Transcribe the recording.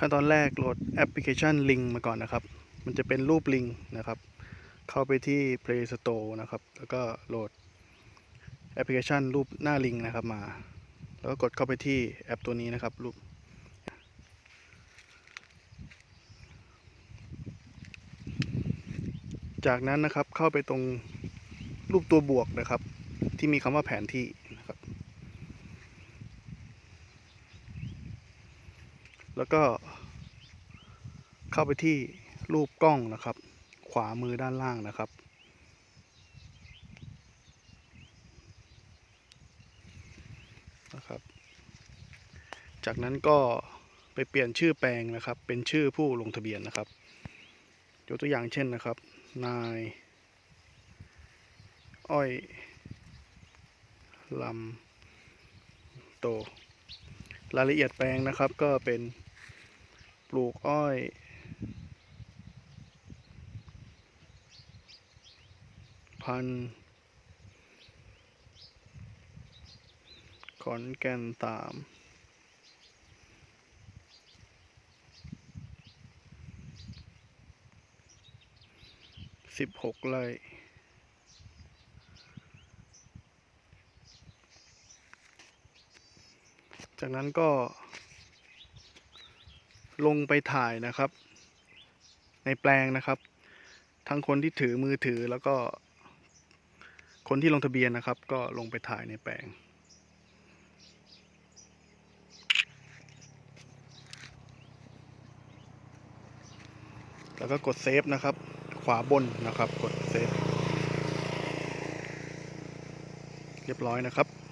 ขั้นตอนแรกโหลดแอปพลิเคชันลิงมาก่อนนะครับ มันจะเป็นรูปลิงนะครับ เข้าไปที่ Play Store นะครับ แล้วก็โหลดแอปพลิเคชันรูปหน้าลิงนะครับมา แล้วก็กดเข้าไปที่แอปตัวนี้นะครับรูปจากนั้นนะครับเข้าไปตรงรูปตัวบวกนะครับ ที่มีคำว่าแผนที่นะครับ แล้วก็เข้าไปที่รูปกล้องนะครับ ขวามือด้านล่างนะครับ นะครับ จากนั้นก็ไปเปลี่ยนชื่อแปลงนะครับ เป็นชื่อผู้ลงทะเบียนนะครับยกตัวอย่างเช่นนะครับ นาย อ้อยลำโต รายละเอียดแปลงนะครับก็เป็น ปลูกอ้อย พันขอนแก่นตามสิบหกไร่จากนั้นก็ ลงไปถ่ายนะครับ ในแปลงนะครับ ทั้งคนที่ถือมือถือแล้วก็ คนที่ลงทะเบียนนะครับ ก็ลงไปถ่ายในแปลงแล้วก็กดเซฟนะครับ ขวาบนนะครับ กดเซฟ เรียบร้อยนะครับ